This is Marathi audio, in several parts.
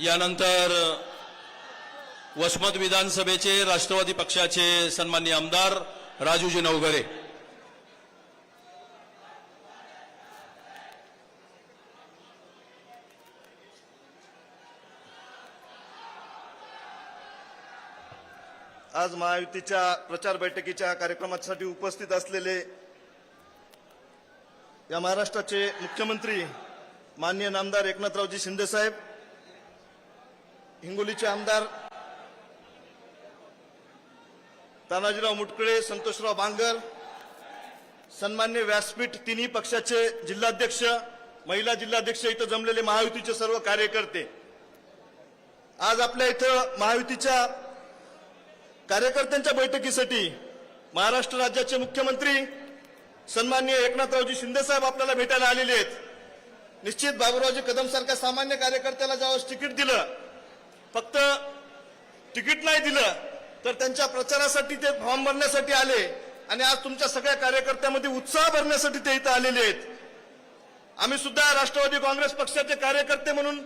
यानंतर वसमत विधानसभेचे राष्ट्रवादी पक्षाचे सन्मान्य आमदार राजूजी नवघरे. आज महायुतीच्या प्रचार बैठकीच्या कार्यक्रमासाठी उपस्थित असलेले या महाराष्ट्राचे मुख्यमंत्री माननीय नामदार एकनाथरावजी शिंदेसाहेब हिंगोलीचे आमदार तानाजीराव मुटकळे संतोषराव बांगर सन्मान्य व्यासपीठ तिन्ही पक्षाचे जिल्हाध्यक्ष महिला जिल्हाध्यक्ष इथं जमलेले महायुतीचे सर्व कार्यकर्ते. आज आपल्या इथं महायुतीच्या कार्यकर्त्यांच्या बैठकीसाठी महाराष्ट्र राज्याचे मुख्यमंत्री सन्मान्य एकनाथरावजी शिंदे साहेब आपल्याला भेटायला आलेले आहेत. निश्चित बाबूरावजी कदम सारख्या सामान्य कार्यकर्त्याला ज्यावेळेस तिकीट दिलं फक्त तिकीट नाही दिलं तर त्यांच्या प्रचारासाठी ते फॉर्म भरण्यासाठी आले. आणि आज तुमच्या सगळ्या कार्यकर्त्यामध्ये उत्साह भरण्यासाठी ते इथं आलेले आहेत. आम्ही सुद्धा राष्ट्रवादी काँग्रेस पक्षाचे कार्यकर्ते म्हणून.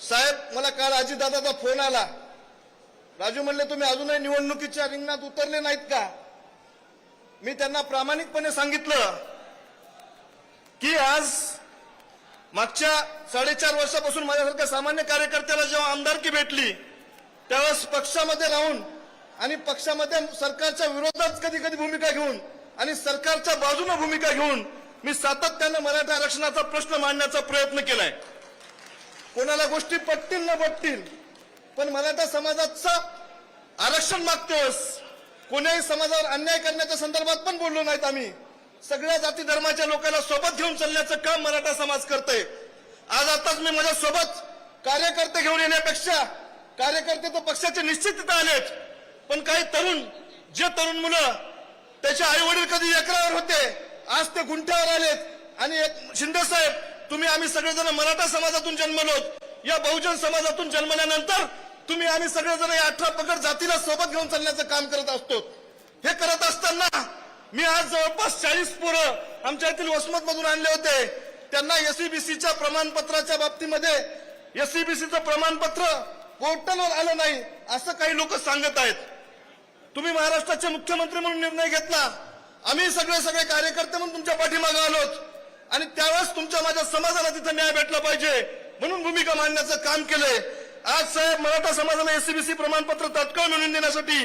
साहेब मला काल अजितदादाचा फोन आला. राजू म्हणले तुम्ही अजूनही निवडणुकीच्या रिंगणात उतरले नाहीत का? मी त्यांना प्रामाणिकपणे सांगितलं की आज मागच्या साडेचार वर्षापासून माझ्यासारख्या सामान्य कार्यकर्त्याला जेव्हा आमदारकी भेटली त्यावेळेस पक्षामध्ये राहून आणि पक्षामध्ये सरकारच्या विरोधात कधी कधी भूमिका घेऊन आणि सरकारच्या बाजूने भूमिका घेऊन मी सातत्यानं मराठा आरक्षणाचा प्रश्न मांडण्याचा प्रयत्न केलाय. कोणाला गोष्टी पटतील न पटतील पण मराठा समाजाचं आरक्षण मागतोस कोण्याही समाजावर अन्याय करण्याच्या संदर्भात पण बोललो नाहीत आम्ही. सगळ्या जाती धर्माच्या लोकांना सोबत घेऊन चालण्याचं काम मराठा समाज करतोय. आज आताच मी माझ्या सोबत कार्यकर्ते घेऊन येण्यापेक्षा कार्यकर्ते तर पक्षाचे निश्चित आलेत. पण काही तरुण जे तरुण मुलं त्याचे आई वडील कधी एकरावर होते आज ते गुंठ्यावर आलेत. आणि एक शिंदे साहेब तुम्ही आम्ही सगळेजण मराठा समाजातून जन्मलोत या बहुजन समाजातून जन्मल्यानंतर तुम्ही आम्ही सगळेजण या अठरा पकड जातीला सोबत घेऊन चालण्याचं काम करत असतो. हे करत असताना मी आज जवळपास चाळीस पोरं आमच्या येथील वसमत मधून आणले होते. त्यांना एसईबीसीच्या प्रमाणपत्राच्या बाबतीमध्ये एसईबीसीचं प्रमाणपत्र पोर्टलवर आलं नाही असं काही लोक सांगत आहेत. तुम्ही महाराष्ट्राचे मुख्यमंत्री म्हणून निर्णय घेतला. आम्ही सगळे सगळे कार्यकर्ते म्हणून तुमच्या पाठीमागे आलोत. आणि त्यावेळेस तुमच्या माझ्या समाजाला तिथं न्याय भेटला पाहिजे म्हणून भूमिका मांडण्याचं काम केलंय. आज साहेब मराठा समाजाला एससीबीसी प्रमाणपत्र तात्काळ मिळवून देण्यासाठी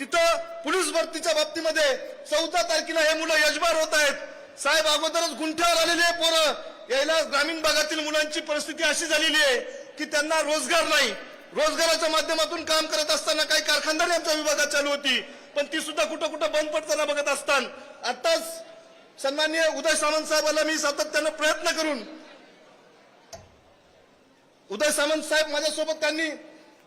तिथं पोलीस भरतीच्या बाबतीमध्ये चौदा तारखेला हे मुलं यजमान होत आहेत. साहेब अगोदरच गुंठ्यावर आलेले पोरं. यायला ग्रामीण भागातील मुलांची परिस्थिती अशी झालेली आहे की त्यांना रोजगार नाही. रोजगाराच्या माध्यमातून काम करत असताना काही कारखानदारी आमच्या विभागात चालू होती. पण ती सुद्धा कुठं कुठं बंद पडताना बघत असताना. आताच सन्माननीय उदय सामंत साहेबांना मी सातत्यानं प्रयत्न करून उदय सामंत साहेब माझ्यासोबत त्यांनी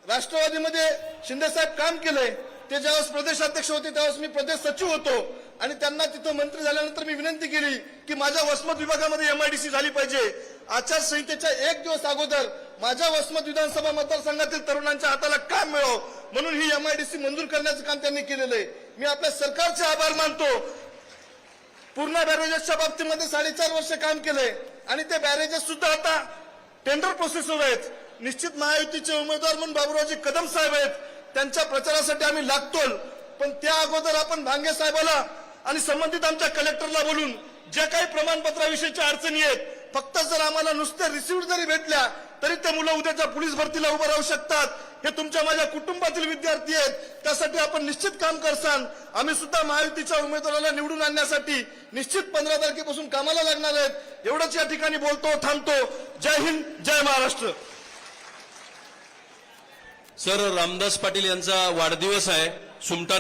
राष्ट्रवादीमध्ये शिंदे साहेब काम केलंय. ते ज्यावेळेस प्रदेशाध्यक्ष होते त्यावेळेस मी प्रदेश सचिव होतो. आणि त्यांना तिथं मंत्री झाल्यानंतर मी विनंती केली की माझ्या वसमत विभागामध्ये एमआयडीसी झाली पाहिजे. आचारसंहितेच्या एक दिवस अगोदर माझ्या वसमत विधानसभा मतदारसंघातील तरुणांच्या हाताला काम मिळावं म्हणून ही एमआयडीसी मंजूर करण्याचं काम त्यांनी केलेलं आहे. मी आपल्या सरकारचे आभार मानतो. पूर्ण बॅरेजेसच्या बाबतीमध्ये साडेचार वर्ष काम केलंय. आणि ते बॅरेजेस सुद्धा आता टेंडर प्रोसेसवर आहेत. निश्चित महायुतीचे उमेदवार म्हणून बाबूरावजी कदम साहेब आहेत. त्यांच्या प्रचारासाठी आम्ही लागतो पण त्या अगोदर आपण भांगे साहेबाला आणि संबंधित आमच्या कलेक्टरला बोलून ज्या काही प्रमाणपत्राविषयीच्या अडचणी आहेत फक्त जर आम्हाला नुसत्या रिसिव्ह जरी भेटल्या तरी ते मुलं उद्याच्या पोलीस भरतीला उभं राहू शकतात. हे तुमच्या माझ्या कुटुंबातील विद्यार्थी आहेत त्यासाठी आपण निश्चित काम करसान. आम्ही सुद्धा महायुतीच्या उमेदवाराला निवडून आणण्यासाठी निश्चित पंधरा तारखेपासून कामाला लागणार आहेत. एवढंच या ठिकाणी बोलतो थांबतो. जय हिंद जय महाराष्ट्र. सर रामदास पाटील यांचा वाढदिवस आहे. सुमटा